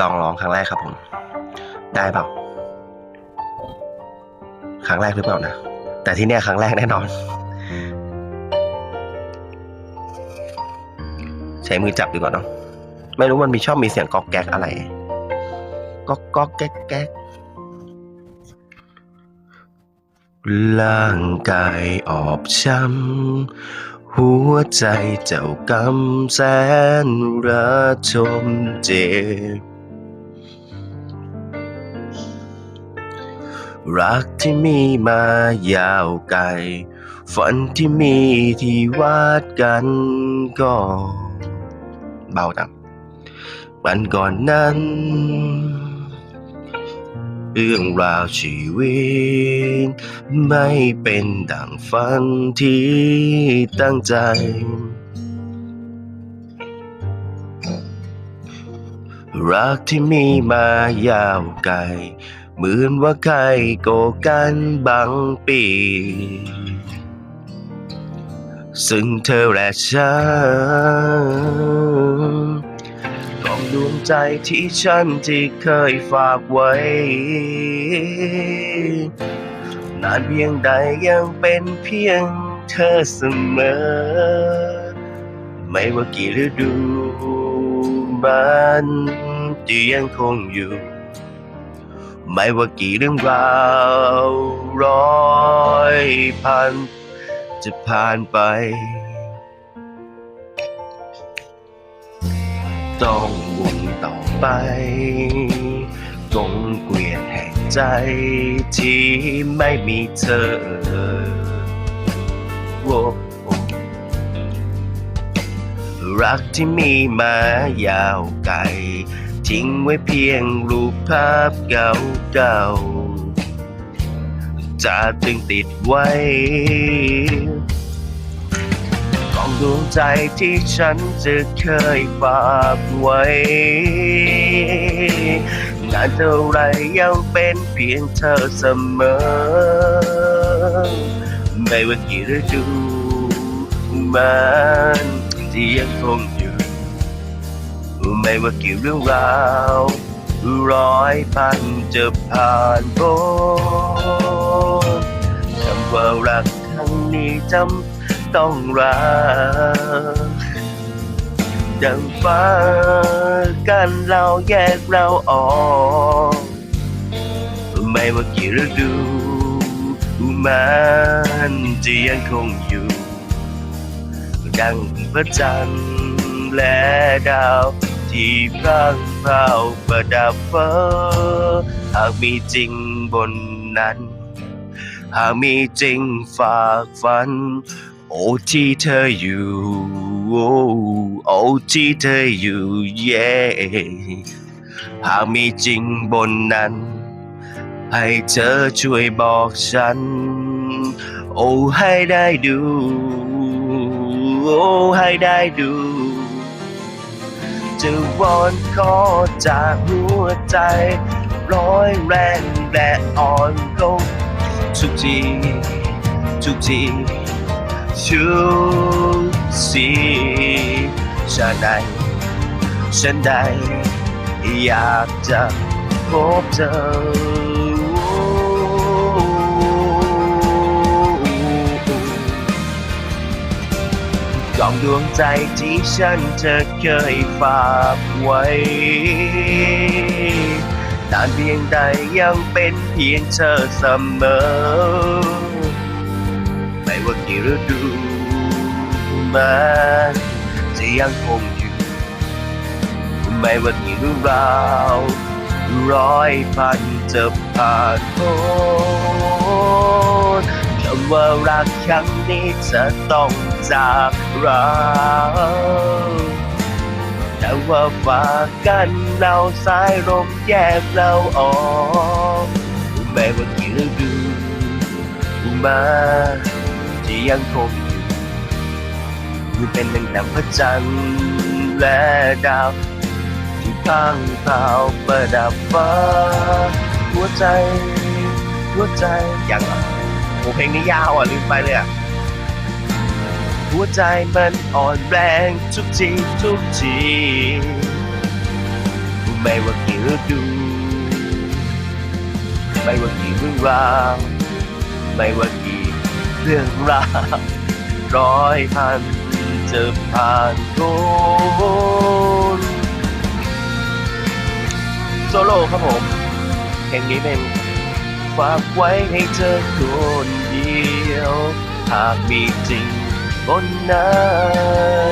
ลองร้องครั้งแรกครับผม ได้เปล่าครั้งแรกหรือเปล่านะ แต่ที่เนี่ยครั้งแรกแน่นอน ใช้มือจับดีกว่าเนาะไม่รู้มันมีชอบมีเสียงกอกแก๊กอะไรกอกกอแก๊กแก๊กร่างกายออบช้ำ หัวใจเจ้ากำแสนระชมเจ็บ รักที่มีมายาวไกล ฝันที่มีที่วาดกันก็เบาจังวันก่อนนั้น เรื่องราวชีวิต ไม่เป็นดังฝันที่ตั้งใจ รักที่มีมายาวไกล เหมือนว่าใครโกกันบางปี ซึ่งเธอและฉัน ดวงใจที่ฉันที่เคยฝากไว้ นานเพียงใดยังเป็นเพียงเธอเสมอ ไม่ว่ากี่ฤดูมันจะยังคงอยู่ ไม่ว่ากี่เรื่องราวร้อยพันจะผ่านไป ต้องวนต่อไป กงเกวียนแห่งใจที่ไม่มีเธอโว้โอ้รักที่มีมายาวไกลทิ้งไว้เพียงรูปภาพเก่าๆจะจึงติดไว้ ของดวงใจที่ฉันจะเคยฝากไว้นานเท่าไรยังเป็นเพียงเธอเสมอ ไม่ว่ากี่ฤดูมันที่ยังคงอยู่ ไม่ว่ากี่เรื่องราวร้อยพันจะผ่านพ้นคำว่ารักครั้งนี้จำ ต้องรักดังฟ้ากันเราแยกเราออกไม่ว่ากี่ฤดูมันจะยังคงอยู่ ดังพระจันทร์และดาวที่พร่างพราวประดับฟ้าหากมีจริงบนนั้น หากมีจริงฝากฝัน โอ้ที่เธออยู่ โอ้ที่เธออยู่เย่หากมีจริงบนนั้น ให้เธอช่วยบอกฉัน โอ้ให้ได้ดู โอ้ให้ได้ดูจะวอนขอจากหัวใจ ร้อยแรงและอ่อนลงทุกที ทุกที ทุกสีฉันใดฉันใดอยากจะพบเธอกล่องดวงใจที่ฉันจะเคยฝากไว้นานเพียงใดยังเป็นเพียงเธอเสมอ ฤดูมันจะยังคงอยู่ไม่ว่ากี่เรื่องราวร้อยพันจะผ่านพ้นคำว่ารักครั้งนี้จะต้องจากเราแต่ว่าฝากกันเราสายลมแยกเราออกไม่ว่ากี่ฤดูมา จะยังคงอยู่อยู่เป็นหนึ่งดังพระจันทร์และดาวที่ข้างเท้าประดับฟ้าหัวใจ หัวใจอย่างโอเพลงนี้ยาวอะลืมไปเลยอะหัวใจมันอ่อนแรงทุกทีทุกทีไม่ว่ากี่ฤดูไม่ว่ากี่เรื่องราวไม่ว่ากี่ เรื่องราวร้อยพันจะผ่านพ้นโซโล่ครับผมเพลงนี้เป็นฝากไว้ให้เธอคนเดียว หากมีจริงบนนั้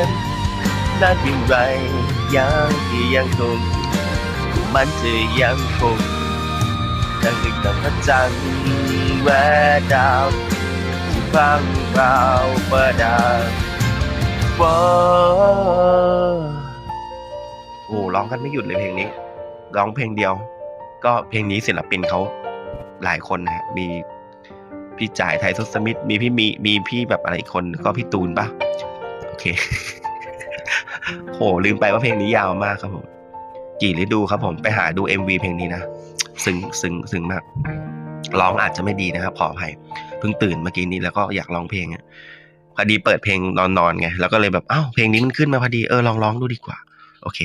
นนั้นเพียงไรยังที่ยังคงมันจะยังคงดังดึกดังพระจันทร์แววดาว ฟังเราประดับฟ้าโอ้ร้องกันไม่หยุดเลยเพลงนี้ ร้องเพลงเดียว ก็เพลงนี้ศิลปินเขาหลายคนนะฮะมีพี่จ่ายไทยทศมิตรมีพี่มีมีพี่แบบอะไรอีกคนก็พี่ตูนปะโอเคโหลืมไปว่าเพลงนี้ยาวมากครับผม กี่ฤดูครับผมไปหาดู MV เพลงนี้นะ ซึ้งซึ้งซึ้งมาก ร้องอาจจะไม่ดีนะครับขออภัยเพิ่งตื่นเมื่อกี้นี้แล้วก็อยากร้องเพลงอะพอดีเปิดเพลงนอนๆไงแล้วก็เลยแบบอ้าวเพลงนี้มันขึ้นมาพอดีเออลองร้องดูดีกว่า โอเค